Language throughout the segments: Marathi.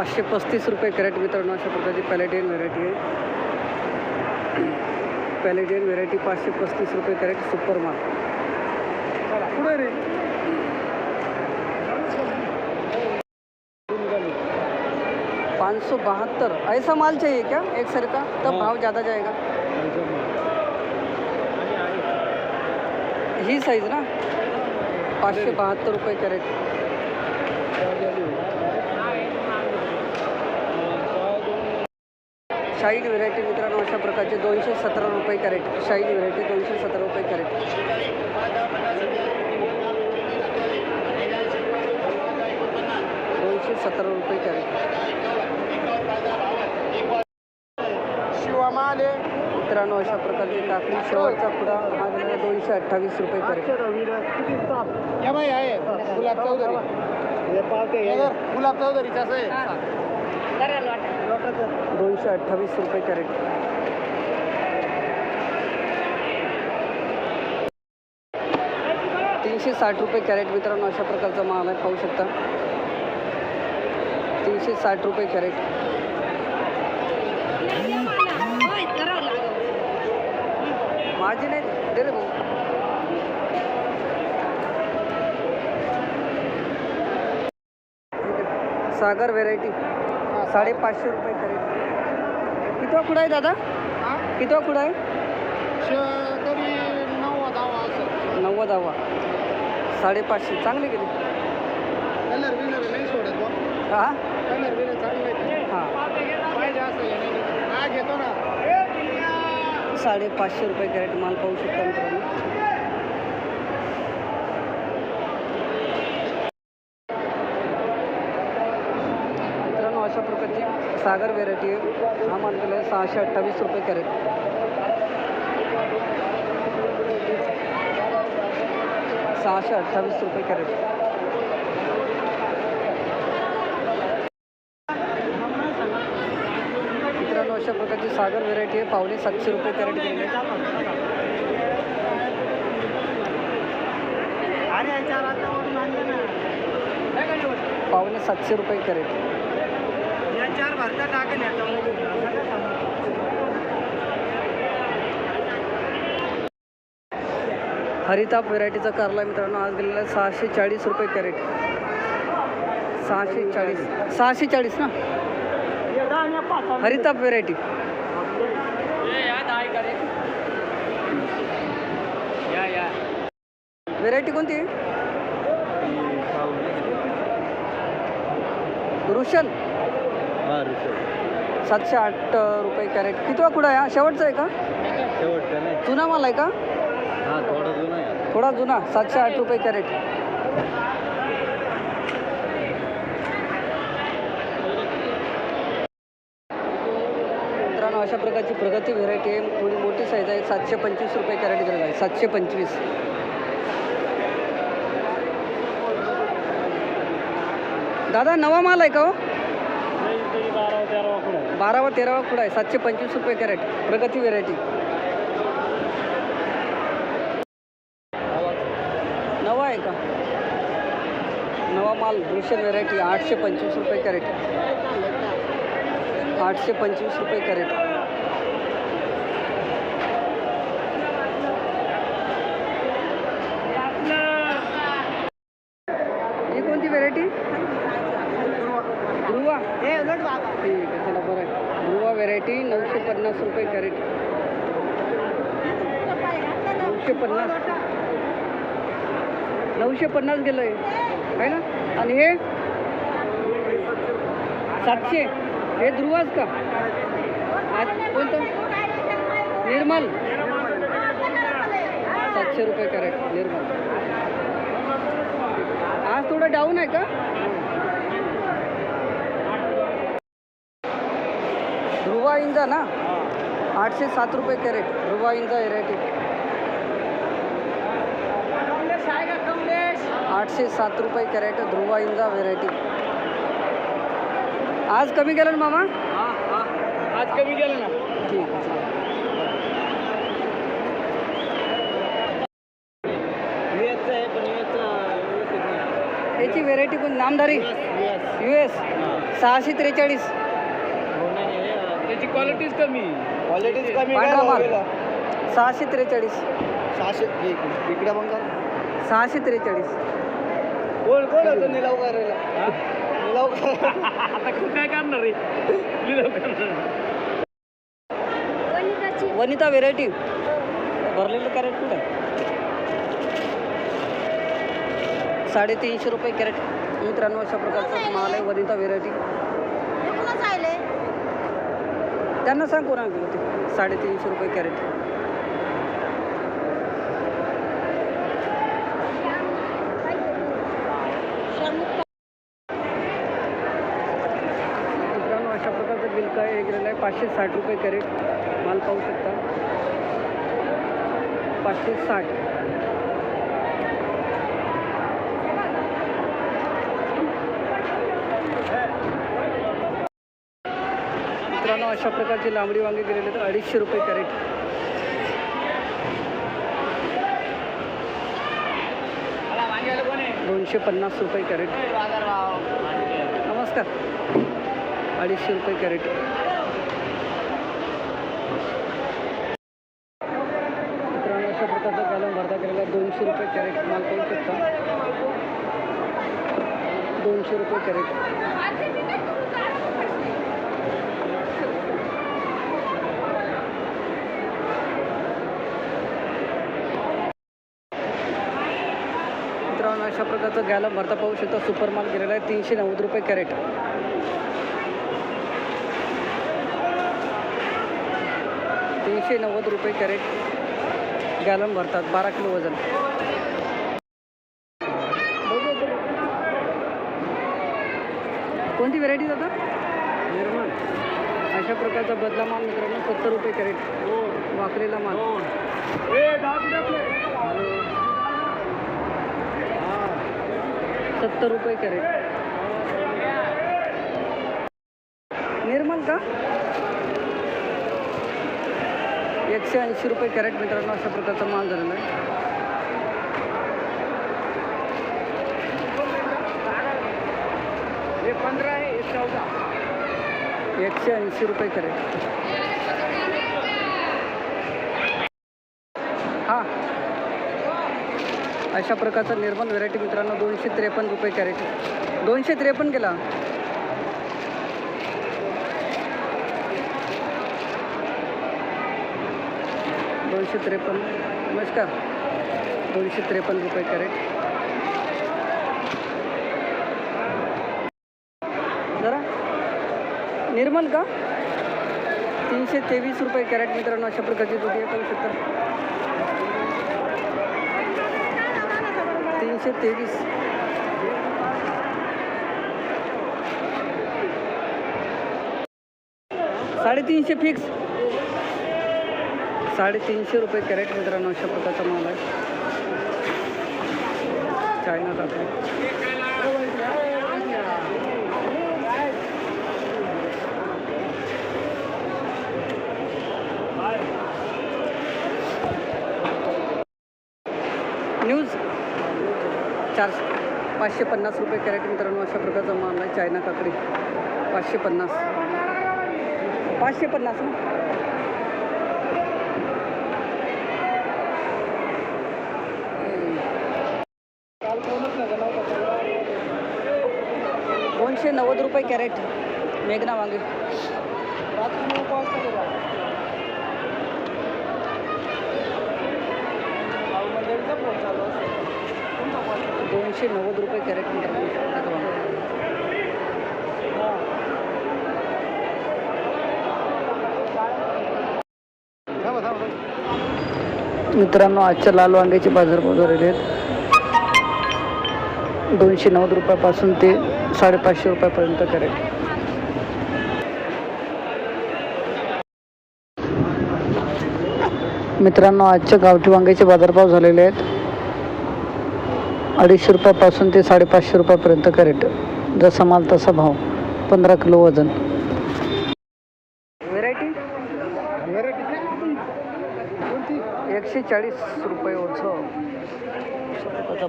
पाचशे पस्तीस रुपये कॅरेट मित्रांनो अशा प्रकारची पॅलेटियन व्हेरायटी आहे. पॅलेटियन व्हेरायटी पाचशे पस्तीस रुपये कॅरेट सुपर पुढे रे. पाँच सौ बहत्तर. ऐसा माल चाहिए क्या? एक सर का? तब भाव ज़्यादा जाएगा. ही साइज़ ना? पाचशे बहत्तर रुपये कॅरेट. शाईन व्हेरायटी मित्रांनो अशा प्रकारचे दोनशे सतरा रुपये कॅरेट. शाईन व्हेरायटी दोनशे सतरा रुपये कॅरेट. दोनशे सतरा रुपये कॅरेट. शिवामाले. मित्रांनो अशा प्रकारचे काकडी शेवटचा पुडा हा गेलेला दोनशे अठ्ठावीस रुपये कॅरेट. या बाई आहे. गुलाब चौधरी. हे धर, गुलाब चौधरीचं असं आहे. दोनशे अठ्ठावीस रुपये कॅरेट. तीनशे साठ रुपये कॅरेट मित्रांनो अशा प्रकारचा माल आहे पाहू शकता. तीनशे साठ रुपये कॅरेट. माझी नाही दे रे भाऊ. सागर व्हेरायटी साडेपाचशे रुपये कॅरेट कितवा खुडा आहे दादा? हा? कितवा खुडा आहे? श- तरी नऊ दहा असं. नव्वद हवा साडेपाचशे. चांगले गेले कलर बिलर नाही सोडत बुवा. हां? कलर बिलर चांगले. हां. पाहिजे असं नाही. घेतो ना. साडेपाचशे रुपये कॅरेट माल पाहू शकता मित्रांनो अशा प्रकारची सागर व्हेरायटी आहे. हा माल गेला आहे सहाशे अठ्ठावीस रुपये कॅरेट सहाशे अठ्ठावीस रुपये कॅरेट मित्रांनो अशा प्रकारची सागर व्हेरायटी आहे. पावणे सातशे रुपये कॅरेट गेले पावणे सातशे रुपये कॅरेट चार भरता टाकेल हरिताप व्हेरायटीचा कारला मित्रांनो आज गेलेला सहाशे चाळीस रुपये कॅरेट. सहाशे चाळीस सहाशे चाळीस ना? हरिताप व्हेरायटी. व्हेरायटी कोणती? आहे रुशन सातशे आठ रुपये कॅरेट. कितवा कुडा आहे? हा शेवटचा आहे का? शेवटचं नाही. जुना माल आहे का? हा थोडं जुनं आहे थोडा जुना. सातशे आठ रुपये कॅरेट. मित्रांनो अशा प्रकारची प्रगती व्हेरायटी आहे. थोडी मोठी साईज आहे. सातशे पंचवीस रुपये कॅरेट गेलेला आहे. सातशे पंचवीस. दादा नवा माल आहे का हो? बारावा तेरावा कुठं आहे? सातशे पंचवीस रुपये कॅरेट. प्रगती व्हेरायटी. नवा आहे का? नवा माल रुशन व्हेरायटी आठशे पंचवीस रुपये कॅरेट. आठशे पंचवीस रुपये कॅरेट ही कोणती व्हेरायटी ध्रुवा हे उलट बाबा ठीक आहे चला बरं आहे ध्रुवा व्हेरायटी नऊशे पन्नास रुपये कॅरेट. नऊशे पन्नास. नऊशे पन्नास गेलं आहे ना? आणि हे? सातशे. हे ध्रुवाच का? आज कोणतं? निर्मल. सातशे रुपये कॅरेट निर्मल. आज थोडं डाऊन आहे का? ध्रुवा इंजा ना? आठशे सात रुपये कॅरेट ध्रुवा इंजा व्हेरायटी. आठशे सात रुपये कॅरेट ध्रुवा इंजा व्हेरायटी. आज कमी गेलं ना मामा? आज कमी गेलं ना ठीक आहे चला. युएसचं आहे पण युएसचं व्यवस्थित नाही याची व्हेरायटी कोण नामधारी यू एस सहाशे त्रेचाळीस. त्याची क्वालिटीच कमी. क्वालिटीच कमी. पांढरा माल. सहाशे त्रेचाळीस. सहाशे इकडे. मग सहाशे त्रेचाळीस. कोण कोण होतं? निलाव करायला. निलाव आता काय करणार रे करणार वनिता व्हेरायटी भरलेलं कॅरेट कुठं आहे? साडेतीनशे रुपये कॅरेट. मित्रांनो अशा प्रकारचा माल आहे वनिता व्हेरायटी त्यांना सांगू ना होते साडेतीनशे रुपये कॅरेट. मित्रांनो अशा प्रकारचं बिल काय गेलेलं आहे पाचशे साठ रुपये कॅरेट. माल पाहू शकता. पाचशे साठ मित्रांनो अशा प्रकारचे लांबडी वांगे गेलेले तर अडीचशे रुपये कॅरेट. दोनशे पन्नास रुपये कॅरेट. नमस्कार. अडीचशे रुपये कॅरेट. मित्रांनो अशा प्रकारचा गॅलन भरता केलेला दोनशे रुपये कॅरेट. माल करू शकता. दोनशे रुपये कॅरेट. मित्रांनो अशा प्रकारचं गॅलन भरता पाहू शकता. सुपर माल गेलेला आहे तीनशे नव्वद रुपये कॅरेट. तीनशे नव्वद रुपये कॅरेट गॅलन भरतात बारा किलो वजन. कोणती व्हेरायटी जातात निर्मल. अशा प्रकारचा बदला माल मित्रांनो सत्तर रुपये कॅरेट. वाकलेला माल. सत्तर रुपये कॅरेट. निर्मल का? एकशे ऐंशी रुपये कॅरेट मित्रांनो अशा प्रकारचा माल झालेला आहे. पंधरा आहे एकशे ऐंशी रुपये करेट हां अशा प्रकारचा निर्मल व्हेरायटी मित्रांनो दोनशे त्रेपन्न रुपये कॅरेट दोनशे त्रेपन्न केला. दोनशे त्रेपन्न. नमस्कार. दोनशे त्रेपन्न रुपये कॅरेट जरा निर्मल का? तीनशे तेवीस रुपये कॅरेट मित्रांनो अशा प्रकारची दुधी पाहू शकता. तीनशे तेवीस. साडेतीनशे फिक्स साडेतीनशे रुपये कॅरेट मित्रांनो अशा प्रकारचा माल आहे. चायना काकडी न्यूज चारशे पाचशे पन्नास रुपये कॅरेट मित्रांनो अशा प्रकारचा माल आहे चायना काकडी. पाचशे पन्नास. पाचशे पन्नास ना? दोनशे नव्वद रुपये कॅरेट. मेघना वांगे. दोनशे नव्वद रुपये कॅरेट मित्रांनो मित्रांनो आजच्या लाल वांग्याचे बाजारभाव झालेले आहेत. दोनशे नव्वद रुपयापासून ते साडेपाचशे रुपयापर्यंत करेल मित्रांनो आजच्या गावठी वांग्याचे बाजारभाव झालेले आहेत. अडीचशे रुपयापासून ते साडेपाचशे रुपयापर्यंत करेट. जसा माल तसा भाव. पंधरा किलो वजन. व्हेरायटी एकशे चाळीस रुपये ओझं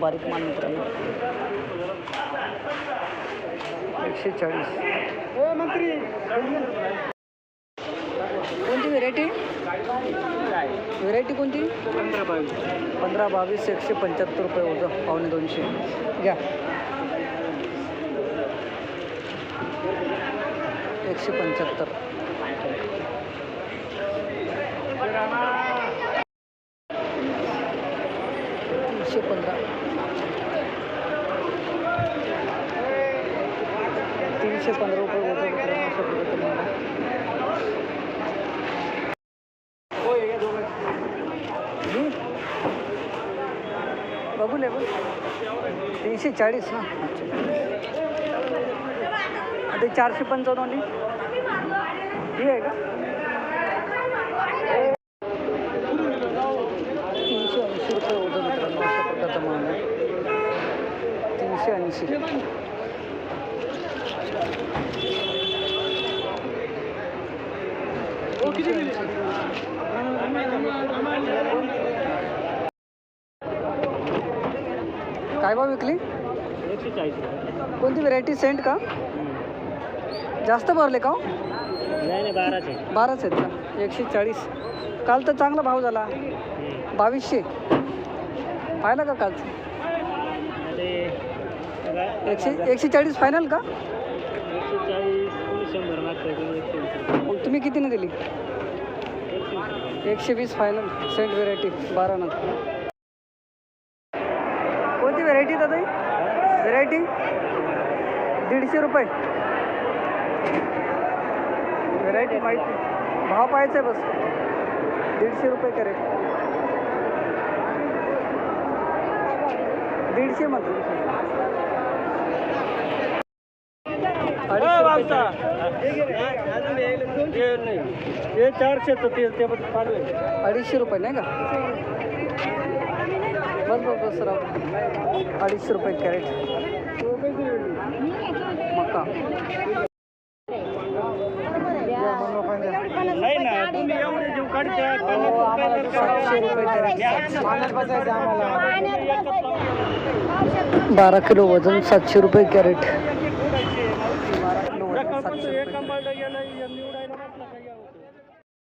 बारीक माल मित्रांनो. एकशे चाळीस. मंत्री. कोणती व्हेरायटी व्हेरायटी कोणती? पंधरा बावीस पंधरा बावीस एकशे पंच्याहत्तर रुपये होतं पावणे दोनशे. घ्या. एकशे पंच्याहत्तर तीनशे पंधरा तीनशे पंधरा रुपये होतं मित्रांनो अशा पद्धतीने मला. हं? बघू लेबल तीनशे चाळीस ना? अच्छा ते चारशे पंचावन्न. ही आहे का? तीनशे ऐंशी रुपये होतं मित्रांनो अशा प्रकारचा माल आहे. तीनशे ऐंशी. हो, काय भाव विकली? एकशे चाळीस कोणती व्हेरायटी सेंट का? जास्त भरले का हो? नाही नाही बाराचे बाराच आहेत का? एकशे चाळीस. काल तर चांगला भाव झाला. बावीसशे. पाहिला का कालचं एकशे एकशे चाळीस फायनल का? एकशे चाळीस कोणी शंभर मागतं कोणी एकशे वीस. मग तुम्ही कितीने दिली? एकशे वीस एकशे वीस फायनल सेंट व्हेरायटी बारा कोणती व्हेरायटी दादा? व्हेरायटी दीडशे रुपये. व्हेरायटी माहिती भाव पाहायचा आहे बस. दीडशे रुपये कॅरेट. दीडशे. हे चारशे तर ते अडीचशे रुपये नाही का? बस बस बस राव अडीचशे रुपये कॅरेट. मका. सातशे रुपये कॅरेट. बारा किलो वजन सातशे रुपये कॅरेट.